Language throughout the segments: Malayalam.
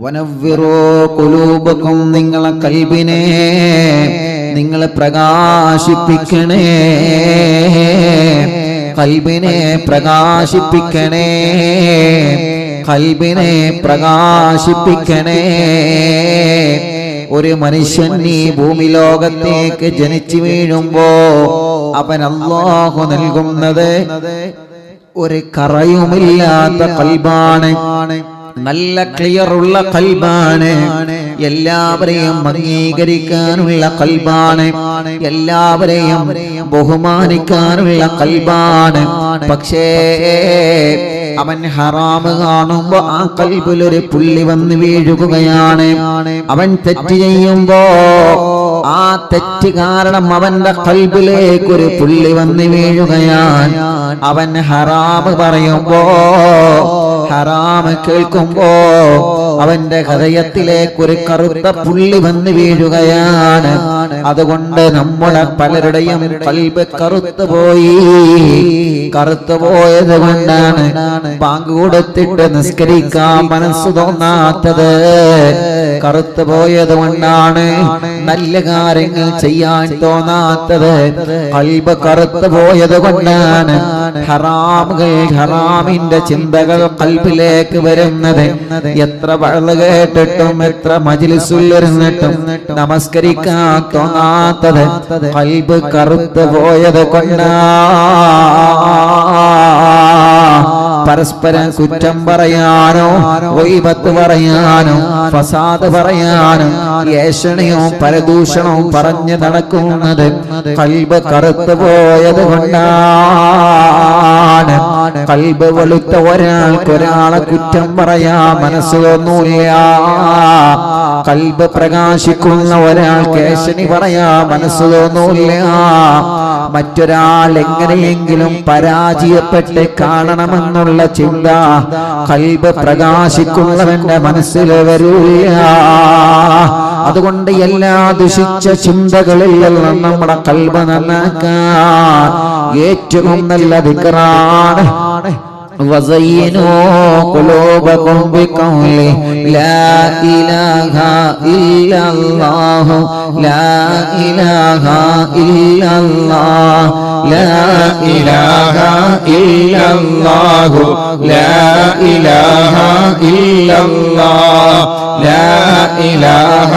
വനവ്വിറോ കുലൂപക്കും നിങ്ങളെ കൽബിനെ നിങ്ങൾ പ്രകാശിപ്പിക്കണേ. കൽബിനെ പ്രകാശിപ്പിക്കണേ. കൽബിനെ പ്രകാശിപ്പിക്കണേ. ഒരു മനുഷ്യൻ ഈ ഭൂമി ലോകത്തേക്ക് ജനിച്ചു വീഴുമ്പോ അവൻ അള്ളാഹു നൽകുന്നത് ഒരു കറയുമില്ലാത്ത കൽബാണ്. നല്ല ക്ലിയർ ഉള്ള കൽബാണ്. എല്ലാവരെയും അംഗീകരിക്കാനുള്ള കൽബാണ്. എല്ലാവരെയും ബഹുമാനിക്കാനുള്ള കൽബാണ്. പക്ഷേ അവൻ ഹറാമ് കാണുമ്പോ ആ കൽബിലൊരു പുള്ളി വന്ന് വീഴുകയാണ്. അവൻ തെറ്റ് ചെയ്യുമ്പോ ആ തെറ്റ് കാരണം അവന്റെ കൽബിലേക്ക് ഒരു പുള്ളി വന്ന് വീഴുകയാണ്. അവൻ ഹറാമ് പറയുമ്പോ ഹറാമ് കേൾക്കുമ്പോ അവന്റെ ഹൃദയത്തിലേക്ക് ഒരു കറുത്ത പുള്ളി വന്ന് വീഴുകയാണ്. അതുകൊണ്ട് നമ്മളെ പലരുടെയും കൽബ് കറുത്തു പോയി. കറുത്തു പോയത് കൊണ്ടാണ് ബാങ്ക് കൊടുത്തിട്ട് നിസ്കരിക്കാൻ മനസ്സ് തോന്നാത്തത്. കറുത്തു പോയത് കൊണ്ടാണ് നല്ല കാര്യങ്ങൾ ചെയ്യാൻ തോന്നാത്തത്. കൽബ് കറുത്തു പോയത് കൊണ്ടാണ് ഹറാമുകൾ ഹറാമിന്റെ ചിന്തകൾ കൽബിലേക്ക് വരുന്നത്. എത്ര വള കേട്ടിട്ടും എത്ര മജിലിസുള്ളിരുന്നിട്ടും നമസ്കരിക്കാത്ത തോന്നാത്തത് കൽബ് കറുത്തു പോയത് കൊണ്ട. പരസ്പരം കുറ്റം പറയാനോ വൈബത്ത് പറയാനോ ഫസാദ് പറയാനോ ഏഷണിയോ പരദൂഷണവും പറഞ്ഞു നടക്കുന്നത് കൽബ് കറുത്തു പോയത് കൊണ്ടാണ്. കൽബ് വെളുത്ത ഒരാൾക്ക് ഒരാളെ കുറ്റം പറയാ മനസ്സിലൊന്നുമില്ല കൽബ് പ്രകാശിക്കുന്ന ഒരാൾക്ക് കേശനി പറയാ മനസ്സിലൊന്നുമില്ല മറ്റൊരാൾ എങ്ങനെയെങ്കിലും പരാജയപ്പെട്ട് കാണണമെന്നുള്ള ചിന്ത കൽബ് പ്രകാശിക്കുന്നവന്റെ മനസ്സിൽ വരൂല്ല. അതുകൊണ്ട് എല്ലാ ദുഷിച്ച ചിന്തകളിൽ നിന്നും നമ്മുടെ കൽബ് നന്നാക്കാൻ ഏറ്റവും നല്ല വിക്രാണ് وزينوا قلوبكم بقول لا إله إلا الله لا إله إلا الله لا إله إلا الله لا إله إلا الله لا إله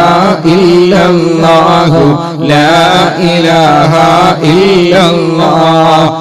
إلا الله لا إله إلا الله.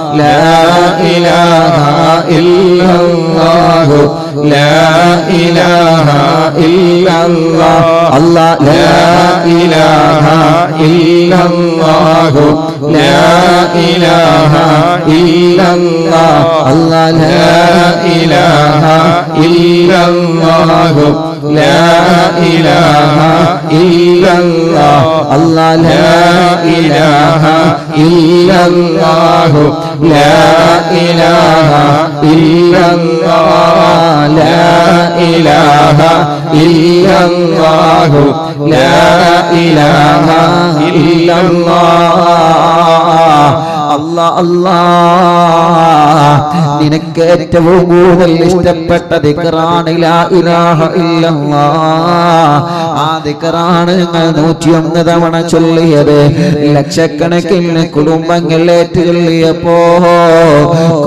لا إله إلا الله لا إله إلا الله الله لا إله إلا الله لا إله إلا الله الله لا إله إلا الله لا إله إلا الله الله لا إله إلا الله لا إله إلا الله لا إله إلا الله لا إله إلا الله അല്ലാ അല്ലാ. നിനക്ക് ഏറ്റവും കൂടുതൽ ഇഷ്ടപ്പെട്ട ഇല്ലല്ലാ. ആ ദിക്റാണ് ഞങ്ങൾ നൂറ്റിയൊന്ന് തവണ ചൊല്ലിയത്. ലക്ഷക്കണക്കിന് കുടുംബങ്ങൾ ഏറ്റു ചൊല്ലിയപ്പോ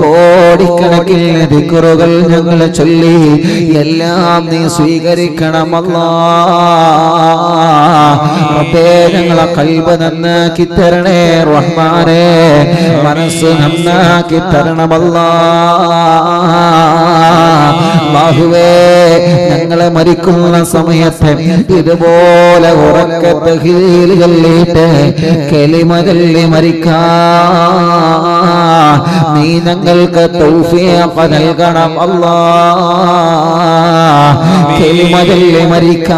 കോടിക്കണക്കിന് ദിക്റുകൾ ഞങ്ങൾ ചൊല്ലി. എല്ലാം നീ സ്വീകരിക്കണമല്ലാ. ഞങ്ങളെ കൽബ് നന്നാക്കി തരണേ റഹ്മാനേ. മനസ്സ് നന്നാക്കി തരണമല്ല. ബാഹുവേ ഞങ്ങളെ മരിക്കുന്ന സമയത്ത് ഇതുപോലെ ഉറക്കത്തെ ഹീലുകളിലേറ്റ് കെളിമകളിൽ മരിക്കാ. നീ ഞങ്ങൾക്ക് തൗഫിയപ്പ നൽകണം അല്ലാ. മരിക്കാൻ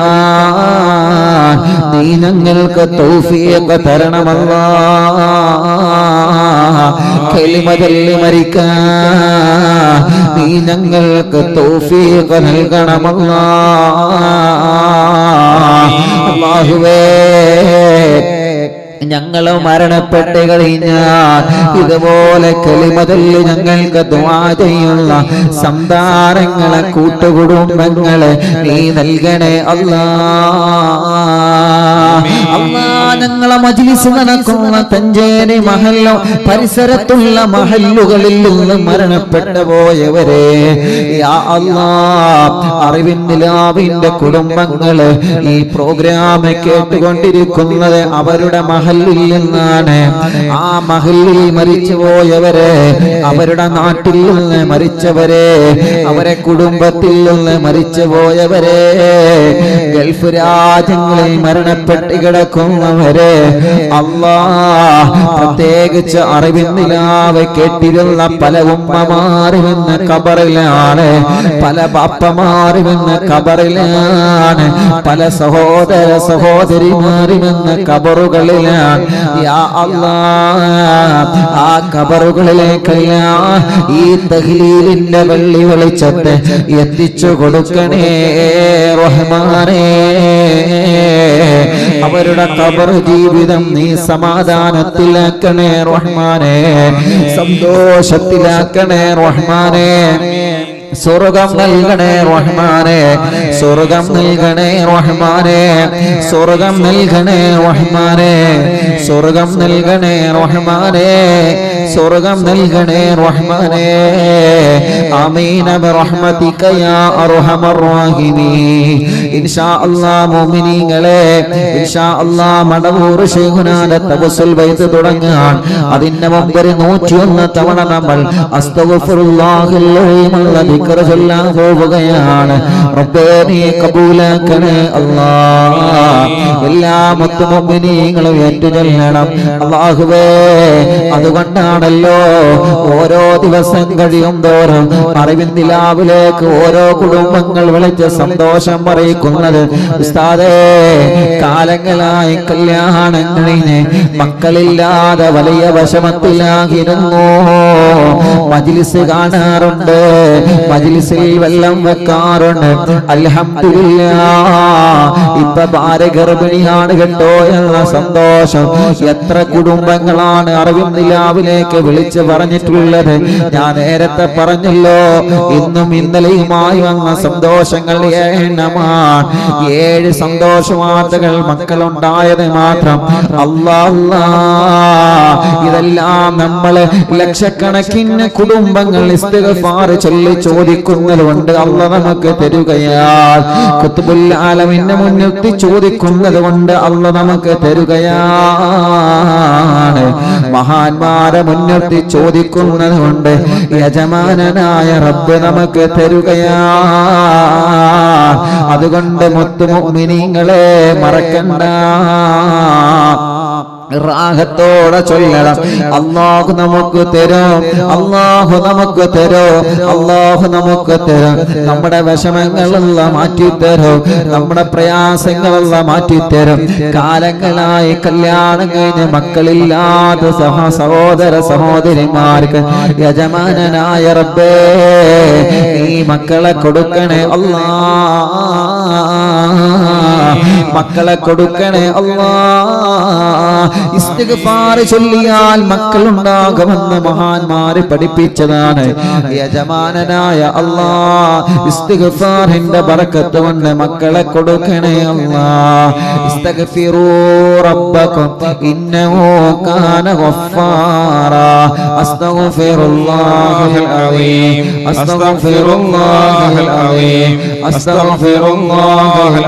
നീ ഞങ്ങൾക്ക് തൗഫിയൊക്കെ തരണമല്ലാ. കെളിമതല്ലി മരിക്കാൻ നീ ഞങ്ങൾക്ക് തോഫീക്ക് നൽകണമല്ല. അല്ലാഹുവേ ഞങ്ങൾ മരണപ്പെട്ട് കഴിഞ്ഞാൽ ഇതുപോലെ കളിമതല്ലി ഞങ്ങൾക്ക് ചെയ്യുന്ന സന്താനങ്ങളെ കൂട്ടുകുടുംബങ്ങളെ നീ നൽകണേ അല്ലാ. അല്ലാ ഞങ്ങളെ മജ്ലിസ് നടക്കുന്ന തഞ്ചേരി മഹല്ലോ പരിസരത്തുള്ള മഹല്ലുകളിൽ നിന്ന് മരണപ്പെട്ടു പോയവരെ. അറിവിൻ നിലാവിന്റെ കുടുംബങ്ങൾ ഈ പ്രോഗ്രാം കേട്ടുകൊണ്ടിരിക്കുന്നത് അവരുടെ മഹല്ലിൽ നിന്നാണ്. ആ മഹല്ലിൽ മരിച്ചു പോയവരെ അവരുടെ നാട്ടിൽ നിന്ന് മരിച്ചവരെ അവരെ കുടുംബത്തിൽ നിന്ന് മരിച്ചു പോയവരെ. ഗൾഫ് രാജ്യങ്ങളിൽ മരണപ്പെട്ട് കിടക്കുന്നവരെ അള്ളാ പ്രത്യേകിച്ച് അറിവിൻ കെട്ടിരുന്ന പല ഉമ്മമാരുമെന്ന് കബറിലാണ് പല ബാപ്പമാരുമെന്ന് കബറിലാണ് പല സഹോദര സഹോദരിമാരുമെന്ന് കബറുകളിലാണ് ആ കബറുകളിലേക്കെല്ലാം ഈ തഹ്ലീലിന്റെ വെള്ളി വെളിച്ചത്തെ എത്തിച്ചു കൊടുക്കണേ റഹ്മാനേ. അവരുടെ കബർ ജീവിതം നീ സമാധാനത്തിലാക്കണേ റഹ്മാനെ. സന്തോഷത്തിലാക്കണേ റഹ്മാനെ. സ്വർഗം നൽകണേ റഹ്മാനെ സ്വർഗം നൽകണേ റഹ്മാനെ സ്വർഗം നൽകണേ റഹ്മാനെ സ്വർഗം നൽകണേ റഹ്മാനെ സ്വർഗം നൽകണേ റഹ്മാനെ. ആമീന ബിറഹ്മതിക യാ അർഹമർ റഹീമീൻ. ഇൻഷാ അല്ലാഹ് മുഅ്മിനീങ്ങളെ ഇൻഷാ അല്ലാഹ് മടവൂർ ശൈഖുനാന്റെ തവസ്സുൽ ബൈത്ത് തുടങ്ങാൻ. അതിന്റെ മുമ്പ് 101 തവണ നമ്മൾ അസ്തഗ്ഫിറുല്ലാഹിൽ അലീമുള്ള ദിക്ർ ചൊല്ലാൻ പോവുകയാണ്. റബ്ബേ നീ കബൂലാക്കണേ അല്ലാഹ് എല്ലാ മുത്തു മുഅ്മിനീങ്ങളും ഏറ്റു ചൊല്ലണം. അല്ലാഹുവേ അതുകൊണ്ടാണല്ലോ ഓരോ ദിവസം കഴിയും തോറും അറിവിൻ നിലാവിലേക്ക് ഓരോ കുടുംബങ്ങൾ വിളിച്ച് സന്തോഷം അറിയിക്കുന്നത് ഉസ്താദേ കാലങ്ങളായി കല്യാണം മക്കളില്ലാതെ വലിയ വിഷമത്തിലാകിരുന്നു മജിലിസ് കാണാറുണ്ട്. മജിലിസിൽ വെള്ളം വെക്കാറുണ്ട്. അൽഹംദുലില്ല ഇപ്പൊ ഭാരഗർഭിണിയാണ് കേട്ടോ എന്ന സന്തോഷം. എത്ര കുടുംബങ്ങളാണ് അറിവും നിലാവിലേക്ക് വിളിച്ചു പറഞ്ഞിട്ടുള്ളത്. ഞാൻ നേരത്തെ പറഞ്ഞല്ലോ ഇന്നും ഇന്നലെയുമായി വന്ന സന്തോഷങ്ങൾ എണ്ണമാണ്. ഏഴ് സന്തോഷ വാർത്തകൾ മക്കളുണ്ടായത് മാത്രം. അല്ലാ. ഇതെല്ലാം നമ്മൾ ലക്ഷക്കണക്കിന് കുടുംബങ്ങൾ ഇസ്തിഗ്ഫാർ ചൊല്ലി ചോദിക്കുന്നത് കൊണ്ട് അല്ല നമുക്ക് തരുകയാൽ. കുത്തുബുൽ ആലമിന്റെ മുന്നിർത്തി ചോദിക്കുന്നത് കൊണ്ട് അല്ല നമുക്ക് തരുകയാണ് മഹാന്മാരെ മുൻനിർത്തി ചോദിക്കുന്നത് കൊണ്ട് യജമാനനായ റബ്ബ് നമുക്ക് തരുകയാണ് അതുകൊണ്ട് മുത്തുമുമിനിങ്ങളെ മറക്കണ്ട. റാഹത്തോടെ ചൊല്ലണം. അള്ളാഹു നമുക്ക് തരും. അള്ളാഹു നമുക്ക് തരും. അള്ളാഹു നമുക്ക് തരും. നമ്മുടെ വിഷമങ്ങളെല്ലാം മാറ്റിത്തരും. നമ്മുടെ പ്രയാസങ്ങളെല്ലാം മാറ്റിത്തരും. കാലങ്ങളായി കല്യാണം കഴിഞ്ഞ് മക്കളില്ലാത്ത സഹ സഹോദര സഹോദരിമാർക്ക് യജമാനായ റബ്ബേ ഈ മക്കളെ കൊടുക്കണേ അല്ലാ മക്കളെ കൊടുക്കണേ അല്ലാ ഇസ്തിഗ്ഫാർ ചൊല്ലിയാൽ മക്കൾ ഉണ്ടാകുമെന്ന് മഹാന്മാര് പഠിപ്പിച്ചതാണ്. യജമാനനായ ഇസ്തിഗ്ഫാറിന്റെ ബറക്കത്ത് കൊണ്ട് മക്കളെ കൊടുക്കണേ റബ്ബക്കും ഇന്നഹു കാന ഗഫാറാ. അസ്തഗ്ഫിറുല്ലാഹൽ അസ്തഗ്ഫിറുല്ലാഹൽ അസ്തഗ്ഫിറുല്ലാഹൽ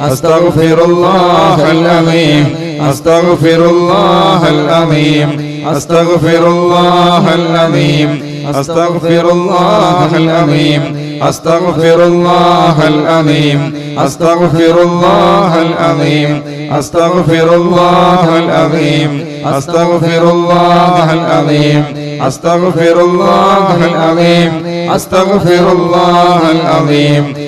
أستغفر الله العظيم أستغفر الله العظيم أستغفر الله العظيم أستغفر الله العظيم أستغفر الله العظيم أستغفر الله العظيم أستغفر الله العظيم أستغفر الله العظيم أستغفر الله العظيم أستغفر الله العظيم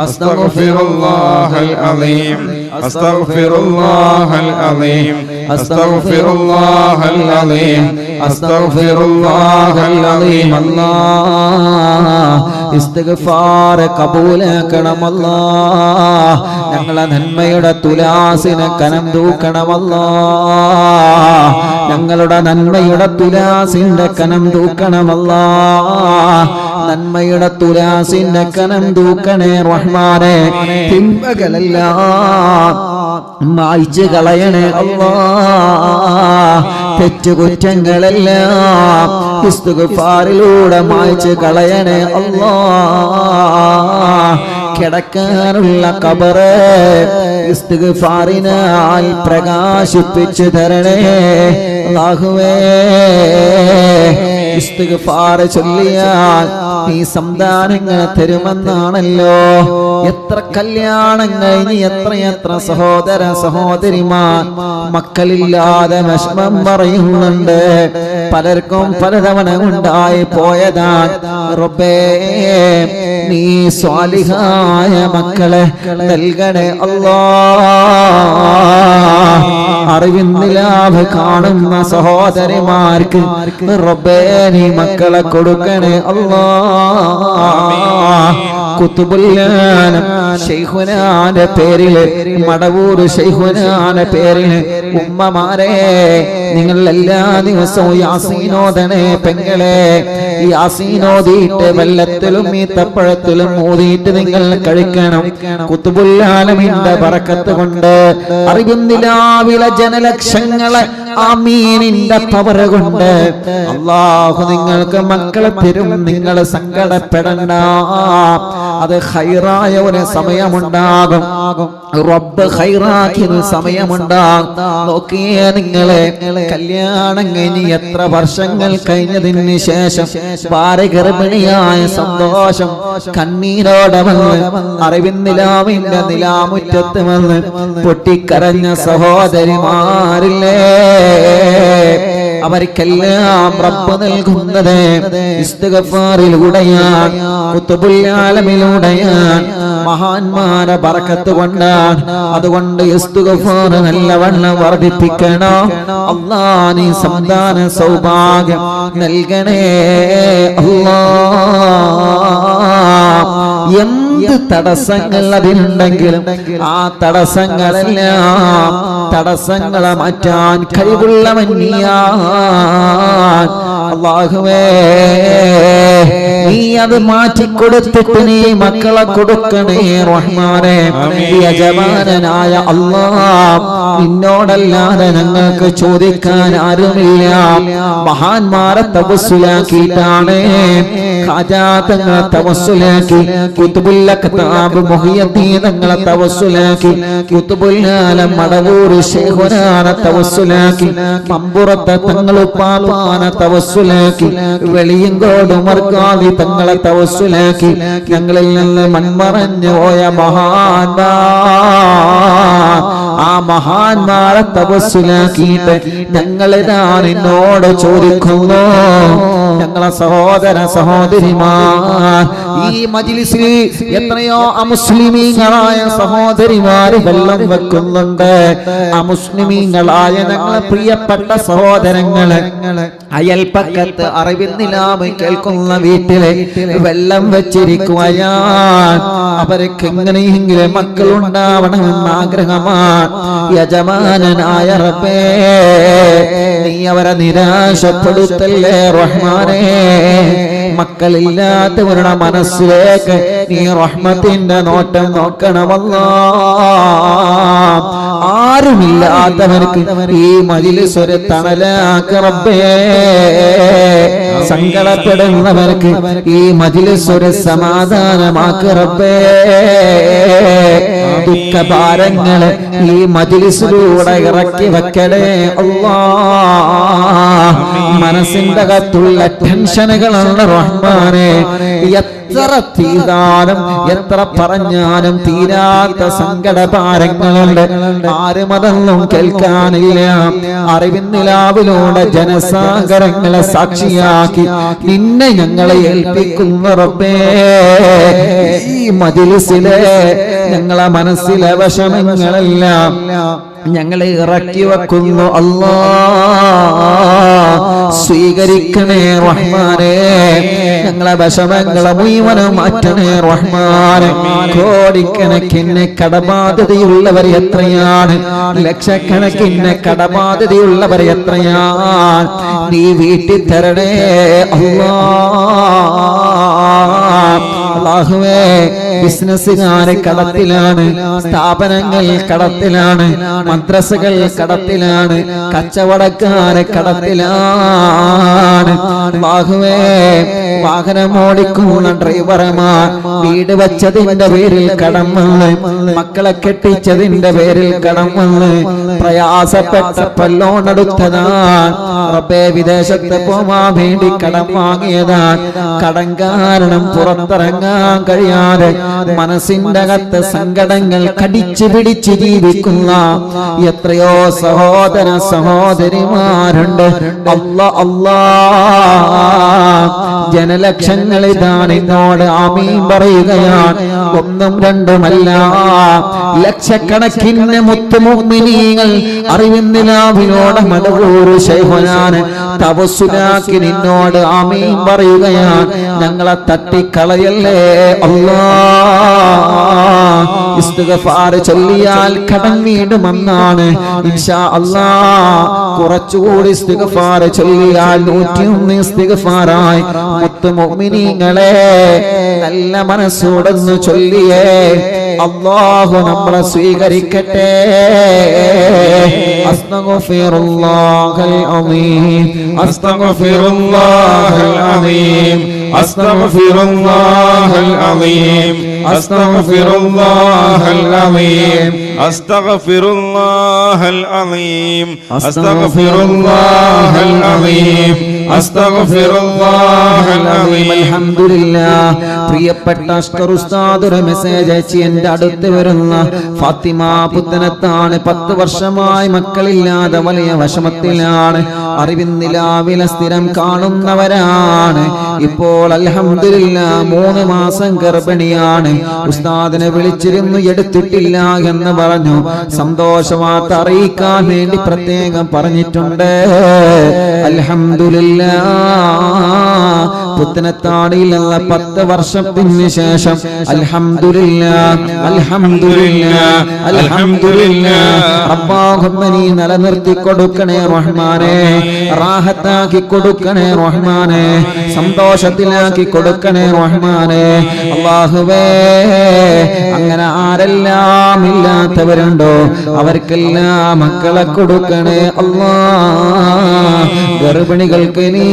أستغفر الله العظيم أستغفر الله العظيم أستغفر الله العظيم أستغفر الله العظيم الله ഇസ്തിഗ്ഫാർ കബൂലാക്കണമല്ല ഞങ്ങളെ നന്മയുടെ തുലാസിന് കനം തൂക്കണമല്ല ഞങ്ങളുടെ നന്മയുടെ തുലാസിന്റെ കനം തൂക്കണമല്ല നന്മയുടെ തുലാസിന്റെ കനം തൂക്കണേ റഹ്മാനെ. തിന്മകളെല്ലാം മായ്ച്ചു കളയണേ അല്ലാ തെറ്റുകുറ്റങ്ങളെല്ലാം ഇസ്തുഗഫാറിലൂടെ മായ്ച്ചു കളയണേ അള്ളാ. കിടക്കാനുള്ള കബറ് ഇസ്തിഗ്ഫാറിനാൽ പ്രകാശിപ്പിച്ചു തരണേ. അല്ലാഹുവേ ഇസ്തിഗ്ഫാർ ചൊല്ലിയാൽ നീ സന്താനങ്ങൾ തരുമെന്നാണല്ലോ. എത്ര കല്യാണം കഴിഞ്ഞ് എത്രയെത്ര സഹോദര സഹോദരിമാർ മക്കളില്ലാതെ വിഷമം പറയുന്നുണ്ട്. പലർക്കും പലതവണ ഉണ്ടായി പോയതാണ് റബ്ബേ നീ സ്വാലിഹായ മക്കളെ നൽകണേ അല്ലാ അറിവിന്ദിലാവ് കാണുന്ന സഹോദരിമാർക്ക് റബ്ബേ നീ മക്കളെ കൊടുക്കണേ. അല്ലാ. ശൈഖുനാന്റെ പേരിൽ മടവൂർ ശൈഖുനാന്റെ പേരിൽ ഉമ്മമാരെ നിങ്ങൾ എല്ലാ ദിവസവും യാസീനോദനെ പെങ്ങളെ യാസീനോദിയിട്ട് വെള്ളത്തിലും ഈത്തപ്പഴത്തിലും ഊതിയിട്ട് നിങ്ങൾ കഴിക്കണം. കുത്തുബുല്ലാലമിന്റെ പറക്കത്ത് കൊണ്ട് അറിയുന്നിലാവിലെ ജനലക്ഷങ്ങളെ ആമീനിന്റെ പവർ കൊണ്ട് അള്ളാഹു നിങ്ങൾക്ക് മക്കളെ തരും നിങ്ങൾ സങ്കടപ്പെടണ്ട. അത് ഹൈറായ ഒരു സമയമുണ്ടാകും. റബ്ബ് ഹൈറാക്കിയ സമയമുണ്ടാകും. നോക്കിയേ നിങ്ങളെ കല്യാണം കഴിഞ്ഞ് എത്ര വർഷങ്ങൾ കഴിഞ്ഞതിന് ശേഷം ഭാരഗർഭിണിയായ സന്തോഷം കണ്ണീരോടെ വന്ന് അറിവിന്നിലാവിന്റെ നിലാമുറ്റത്ത് വന്ന് പൊട്ടിക്കരഞ്ഞ സഹോദരിമാരില്ലേ? അവർക്കെല്ലാം റബ്ബ് നൽകുന്നത്. ഇസ്തിഗ്ഫാറിലൂടെയാണ് കുത്തുബുല്ലാലമിലൂടെയാണ് മഹാന്മാരെ ബർക്കത്ത് കൊണ്ടാണ് അതുകൊണ്ട് ഇസ്തുഗഫാർ നല്ലവണ്ണം വർദ്ധിപ്പിക്കണം. അല്ലാ നീ സന്താന സൗഭാഗ്യം നൽകണേ. അല്ലാ. എന്ത് തടസ്സങ്ങൾ അതിലുണ്ടെങ്കിലും ആ തടസ്സങ്ങളെല്ലാം തടസ്സങ്ങളെ മാറ്റാൻ കഴിവുള്ളവൻ നീയാൻ അള്ളാഹുവേ നീ അത് മാറ്റിക്കൊടുത്തിട്ട് നീ മക്കളെ കൊടുക്കണേ റഹ്മാനെ. യജമാനനായ അള്ളാ നിന്നോടല്ലാതെ ഞങ്ങൾക്ക് ചോദിക്കാൻ ആരുമില്ല. മഹാന്മാരെ തപസ്സുലാക്കിയിട്ടാണ് ഖാജാതങ്ങളെ തവസ്സുലാക്കി കുത്തുബുല്ല കത്താബ് മുഹിയദ്ദീൻ തങ്ങളെ തവസ്സുലാക്കി കുത്തുബുല്ലാലം മടവൂർ ശേഖുനാനെ തവസ്സുലാക്കി മമ്പുറത്തെ തങ്ങളുപ്പാപ്പാനെ തവസ്സുലാക്കി കോടും മർക്കാതി തങ്ങളെ തവസ്സുലാക്കി ഞങ്ങളിൽ നിന്ന് മൺമറഞ്ഞു പോയ മഹാന്മാ ആ മഹാന്മാരെ തപസ്സിലാക്കിയിട്ട് ഞങ്ങളെ ഞാൻ എന്നോട് ചോദിക്കുന്നു. ഞങ്ങളെ സഹോദര സഹോദരിമാർ ഈ മജിലിസിൽ എത്രയോ അമുസ്ലിമീങ്ങളായ സഹോദരിമാര് വെള്ളം വെക്കുന്നുണ്ട്. അമുസ്ലിമീങ്ങളായ ഞങ്ങളെ പ്രിയപ്പെട്ട സഹോദരങ്ങൾ അയൽപ്പക്കത്ത് അറിവിന്നിലാമ് കേൾക്കുന്ന വീട്ടിലെ വെള്ളം വെച്ചിരിക്കുകയാൽ അവർക്ക് എങ്ങനെയെങ്കിലും മക്കൾ മക്കളുണ്ടാവണമെന്ന് ആഗ്രഹമാണ്. യജമാനായ റബ്ബേ. നീ അവരെ നിരാശപ്പെടുത്തല്ലേ റഹ്മാനേ. മക്കളില്ലാത്തവരുടെ മനസ്സിലേക്ക് നീ റഹ്മത്തിന്റെ നോട്ടം നോക്കണമല്ലോ. ആരുമില്ലാത്തവർക്ക് ഈ മജിലിസ് ഒരു തണലാക്ക് റബ്ബേ. സങ്കടപ്പെടുന്നവർക്ക് ഈ മജിലിസ് സ്വര സമാധാനമാക്ക് റബ്ബേ. ദുഃഖഭാരങ്ങൾ ഈ മജിലിസിലൂടെ ഇറക്കി വെക്കണേ അല്ലാ മനസ്സിന്റെ അകത്തുള്ള ടെൻഷനുകളാണ് റഹ്മാനെ. എത്ര തീരാനും എത്ര പറഞ്ഞാലും തീരാത്ത സങ്കടഭാരങ്ങളുണ്ട്. ആരും അതൊന്നും കേൾക്കാനില്ല. അറിവിന്നിലാവിലൂടെ ജനസാഗരങ്ങളെ സാക്ഷിയാക്കി നിന്നെ ഞങ്ങളെ ഏൽപ്പിക്കുന്ന ഈ മജിലിസിലെ ഞങ്ങളെ മനസ്സിലെ വിഷമങ്ങളെല്ലാം ഞങ്ങളെ ഇറക്കി വെക്കുന്നു അല്ലാ. സ്വീകരിക്കണേ റഹ്മാനെ. ഞങ്ങളെ വിഷമങ്ങളെ മുഴുവനും മാറ്റണേ റഹ്മാനെ. കോടിക്കണക്കിന് കടബാധ്യതയുള്ളവർ എത്രയാണ്? ലക്ഷക്കണക്കിന് കടബാധ്യതയുള്ളവർ എത്രയാണ്? നീ വീട്ടിൽ തരണേ അല്ലാ. അള്ളാഹുവേ ബിസിനസ്സുകാര് കടത്തിലാണ്? സ്ഥാപനങ്ങൾ കടത്തിലാണ്? മദ്രസകൾ കടത്തിലാണ്? കച്ചവടക്കാര് കടത്തിലാണ്? ബാഹുവേ വാഹനം ഓടിക്കുന്ന ഡ്രൈവർമാർ വീട് വച്ചതിന്റെ പേരിൽ കടം വന്ന് മക്കളെ കെട്ടിച്ചതിന്റെ പേരിൽ കടം വന്ന് പ്രയാസപ്പെട്ടപ്പോൾ ലോൺ എടുത്തതാണ് റബ്ബേ വിദേശത്ത് പോവാൻ വേണ്ടി കടം വാങ്ങിയതാണ് കടം കാരണം പുറത്തിറങ്ങാൻ കഴിയാതെ മനസ്സിന്റെ അകത്ത് സങ്കടങ്ങൾ കടിച്ചു പിടിച്ചു ജീവിക്കുന്ന എത്രയോ സഹോദര സഹോദരിമാരുണ്ട്. അല്ല അല്ലാ. ജനലക്ഷങ്ങൾ ഇതാണ് എന്നോട് ആമീൻ പറയുകയാണ്. ഒന്നും രണ്ടുമല്ല. ലക്ഷക്കണക്കിന് മുത്തുമുമ്മിനീങ്ങൾ അറിവിന്ദിലാവിനോട് മടവൂര് ശൈഹനാണ്. തപസ്സുലാക്കി നിന്നോട് ആമീൻ പറയുകയാണ്. ഞങ്ങളെ തട്ടിക്കളയല്ലേ? അല്ലാ. ഇസ്തിഗ്ഫാർ ചൊല്ലിയാൽ കടം വീടുമെന്നാണ് ഇൻഷാ അല്ലാ കുറച്ചുകൂടി ഇസ്തിഗ്ഫാർ ചൊല്ലിയാൽ നൂറ്റിയൊന്ന് ഇസ്തിഗ്ഫാറായി മുത്തു മുഅ്മിനീങ്ങളെ നല്ല മനസ്സോടൊന്ന് ചൊല്ലിയേ അള്ളാഹു നമ്മളെ സ്വീകരിക്കട്ടെ അസ്തഗ്ഫിറുല്ലാഹൽ അളീം أستغفر الله العظيم أستغفر الله العظيم أستغفر الله العظيم. أستغفر الله العظيم أستغفر الله العظيم أستغفر الله العظيم അൽഹംദുലില്ലാ പ്രിയപ്പെട്ട അഷ്കർ ഉസ്താദ് ഒരു മെസ്സേജ് അയച്ച് എന്റെ അടുത്ത് വരുന്ന ഫാത്തിമ പുത്തനത്താണ് പത്ത് വർഷമായി മക്കളില്ലാതെ വലിയ വിഷമത്തിലാണ് അറിവിന്നിലാവിലെ സ്ഥിരം കാണുന്നവരാണ് ഇപ്പോൾ അൽഹംദുലില്ല മൂന്ന് മാസം ഗർഭിണിയാണ് ഉസ്താദിനെ വിളിച്ചിരുന്നു എടുത്തിട്ടില്ല എന്ന് പറഞ്ഞു സന്തോഷവാർത്ത അറിയിക്കാൻ വേണ്ടി പ്രത്യേകം പറഞ്ഞിട്ടുണ്ട്. അൽഹംദുലില്ല. പുത്തനത്താടിയിലുള്ള പത്ത് വർഷത്തിന് ശേഷം അൽഹംദുലില്ലാ അൽഹംദുലില്ലാ അൽഹംദുലില്ല. നിലനിർത്തി കൊടുക്കണേ റഹ്മാനെ റാഹത്താക്കി കൊടുക്കണേ റഹ്മാനെ സന്തോഷത്തിലാക്കി കൊടുക്കണേ റഹ്മാനെ. അള്ളാഹുവേ അങ്ങനെ ആരെല്ലാം ഇല്ലാത്തവരുണ്ടോ? അവർക്കെല്ലാം മക്കളെ കൊടുക്കണേ അള്ളാ. ഗർഭിണികൾക്ക് നീ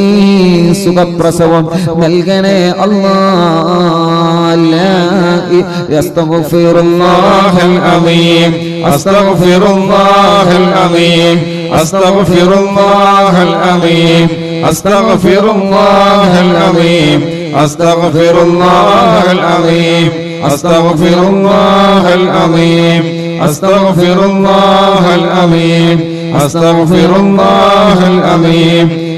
സുഖപ്രസവം നൽകണേ അല്ലാ لا يستغفر الله الله العظيم أستغفر الله العظيم أستغفر الله العظيم أستغفر الله العظيم أستغفر الله العظيم أستغفر الله العظيم أستغفر الله العظيم أستغفر الله العظيم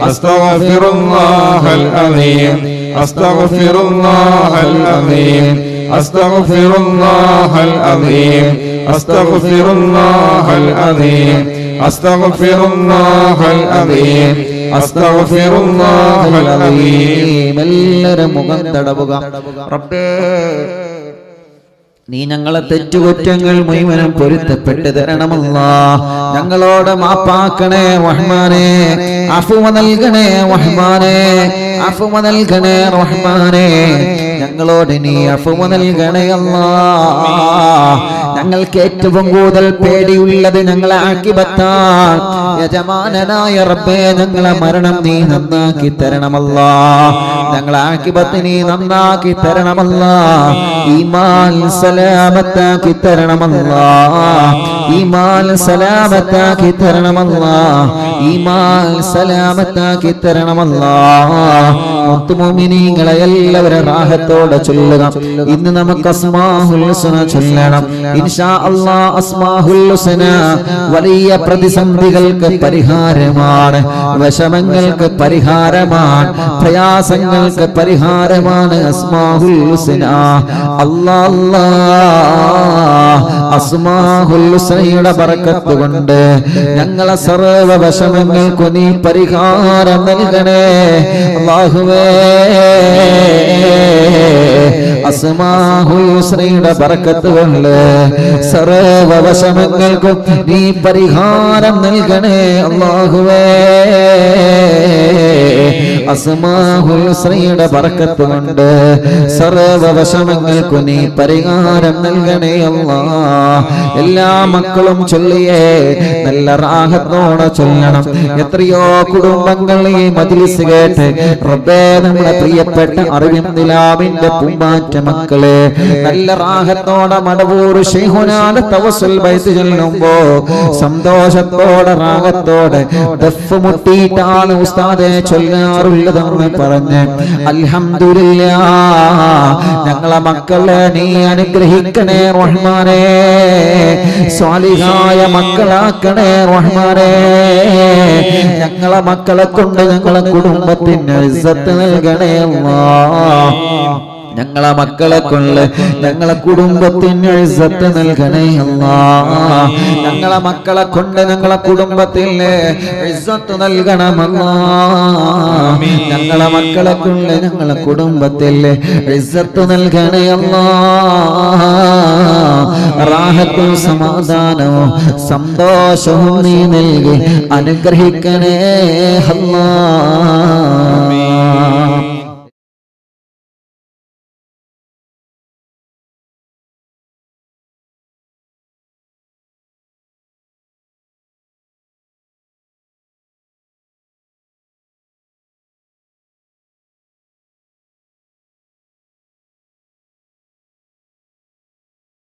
أستغفر الله العظيم أستغفر الله العظيم أستغفر الله العظيم أستغفر الله العظيم أستغفر الله العظيم أستغفر الله العظيم എല്ലാവരും മുഖം തടവുക റബ്ബേ നീ ഞങ്ങളെ തെറ്റുകുറ്റങ്ങൾ മുഴുവനും പൊരുത്തപ്പെട്ട് തരണമല്ല. ഞങ്ങളോട് മാപ്പാക്കണേ വഹ്മാനെ അഫുവ നൽകണേ റഹ്മാനെ. അഫുവ നൽകണേ റഹ്മാനെ. ഞങ്ങളോട് നീ അഫുമ നൽകണേ അല്ലാ ഞങ്ങൾക്ക് ഏറ്റവും കൂടുതൽ പേടിയുള്ളത് ഞങ്ങളെ ആക്കിബത്താൻ യജമാനനായ റബ്ബേ ഞങ്ങളെ മരണം നീ നന്നാക്കി തരണമല്ല. ഞങ്ങളെ ആക്കിബത്ത് നീ നന്നാക്കി തരണമല്ല. ഈമാൻ സലാമത്താക്കി തരണമല്ല. ഈമാൻ സലാമത്താക്കി തരണമല്ല. ഈമാൻ സലാമത്താക്കി തരണമല്ല. മുത്തുമോമിനീങ്ങളെ എല്ലാവരും റാഹത്തോടെ ചൊല്ലുക. ഇന്ന് നമുക്ക് അസ്മാഹുൽ ഹുസ്ന ചൊല്ലണം. ഇൻഷാ അല്ലാ അസ്മാഹുൽ ഹുസ്ന വലിയ പ്രതിസന്ധികൾക്ക് പരിഹാരമാണ്. വിഷമങ്ങൾക്ക് പരിഹാരമാണ്. പ്രയാസങ്ങൾക്ക് പരിഹാരമാണ് അസ്മാഹുൽ ഹുസ്ന. അല്ലാ അല്ലാ അസ്മാഹുൽ ഹുസ്നയുടെ ബറക്കത്ത് കൊണ്ട് ഞങ്ങളെ സർവ വിഷമങ്ങൾക്ക് നീ പരിഹാരം നൽകണേ. അല്ലാഹുവേ അള്ളാഹുവേ. അസ്മാഹുസ്രയുടെ ബർക്കത്തുകൊണ്ട് സർവവശമങ്ങൾക്കും നീ പരിഹാരം നൽകണേ അള്ളാഹുവേ. അസ്മാഹുൽ പറക്കത്ത് കൊണ്ട് സർവവശമങ്ങൾക്കു നീ പരിഹാരം നൽകണേ അല്ലാ. എല്ലാ മക്കളും ചൊല്ലിയേ നല്ല റാഹത്തോടെ ചൊല്ലണം. എത്രയോ കുടുംബങ്ങൾ ഈ മതിലിസ് കേട്ട് റബ്ബേ നമ്മുടെ പ്രിയപ്പെട്ട അറിവിന്ദിലാവിന്റെ പൂമ്പാറ്റ മക്കളെ നല്ല റാഹത്തോടെ മടവൂർ ചൊല്ലുമ്പോ സന്തോഷത്തോടെ റാഹത്തോടെ ദഫ് മുട്ടിയിട്ടാണ് ഉസ്താദെ ചൊല്ലാറുള്ളതെന്ന് പറഞ്ഞ് അൽഹംദുലില്ലാ ഞങ്ങളെ മക്കളെ നീ അനുഗ്രഹിക്കണേ റഹ്മാനെ സ്വാലിഹായ മക്കളാക്കണേ റഹ്മാനെ ഞങ്ങളെ മക്കളെ കൊണ്ട് ഞങ്ങളെ കുടുംബത്തിന് നൽകണേ അല്ലാ. ഞങ്ങളെ മക്കളെ കൊണ്ട് ഞങ്ങളെ കുടുംബത്തിന് ഇസത്ത് നൽകണേ അല്ലാ. ഞങ്ങളെ മക്കളെ കൊണ്ട് ഞങ്ങളെ കുടുംബത്തിന് ഇസത്ത് നൽകണമല്ലാ ഞങ്ങളെ മക്കളെ കൊണ്ട് ഞങ്ങളെ കുടുംബത്തിൽ ഇസത്ത് നൽകണേ അല്ലാ. റാഹത്തും സമാധാനവും സന്തോഷവും നീ നൽകി അനുഗ്രഹിക്കണേ അല്ലാ.